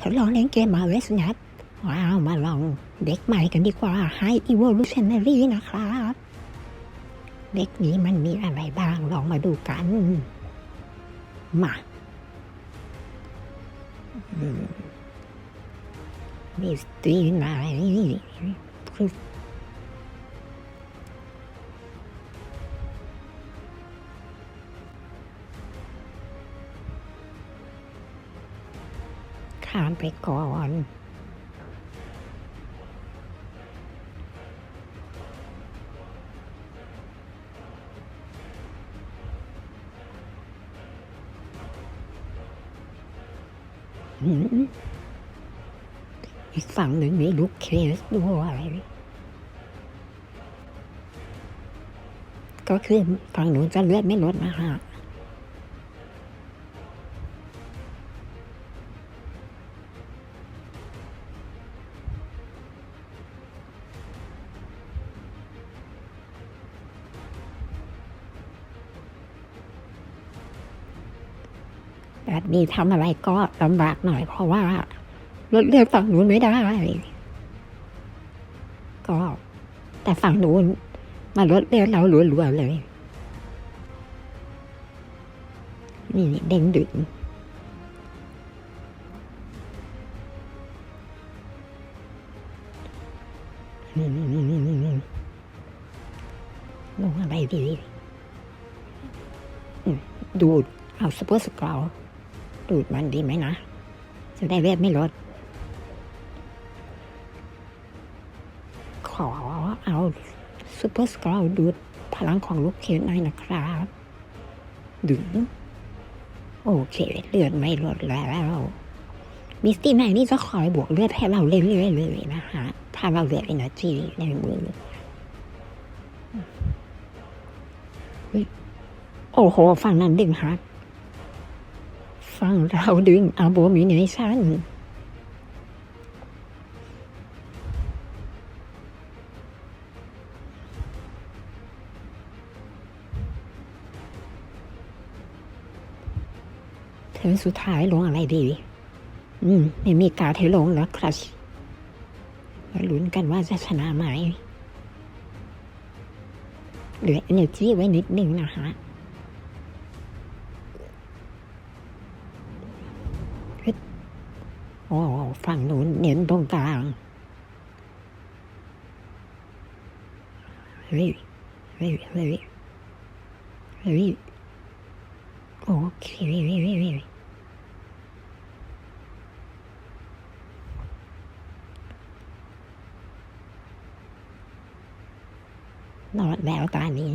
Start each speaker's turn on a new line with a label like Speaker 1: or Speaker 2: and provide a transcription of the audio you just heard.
Speaker 1: ทดลองเล่นเกมมาเวสนัทว้าว มาลองเด็กใหม่กันดีกว่า High Evolutionary นะครับ เด็กนี้มันมีอะไรบ้างลองมาดูกัน มาอืมมีสตรีไหน ข้ามไปก่อนอีกฝั่งหนึ่งมีลูกเคสด้วยก็คือฝั่งหนูจะเลือดไม่ลดนะฮะ แบบนี้ทำอะไรก็ลำบากหน่อย เพราะว่าลดเลือดฝั่งนู้นไม่ได้ ก็แต่ฝั่งนู้นมาลดเลือดเรารัวๆเลย นี่เด้งดึงอืมลงอะไรดีดูดเอาสปอร์สกาว ดูดมันดีไหมนะ จะได้เลือดไม่ลด ขอเอาซูเปอร์สกราวดูดพลังของลูกเคนหน่อยนะครับ ดึง โอเค เลือดไม่ลดแล้วมิสตี้แมนนี่จะคอยบวกเลือดให้เราเรื่อยๆเลยนะฮะ ถ้าเราเหลือ energy ในมือโอ้โห ฝั่งนั้นดึงฮะ ฝั่งเราดึงอาโบมิเนชันเทิร์นสุดท้ายลงอะไรดี อืม ไม่มีการดให้ลงแล้วครัชมาลุ้นกันว่าจะชนะไหมเหลือ energy ไว้นิดนึงนะฮะ โอ้ฝั่งนู้นเน้นตรงกลางเฮ้ยเฮ้ยเฮ้ยเฮ้ยโอเคนอนแล้วตอนนี้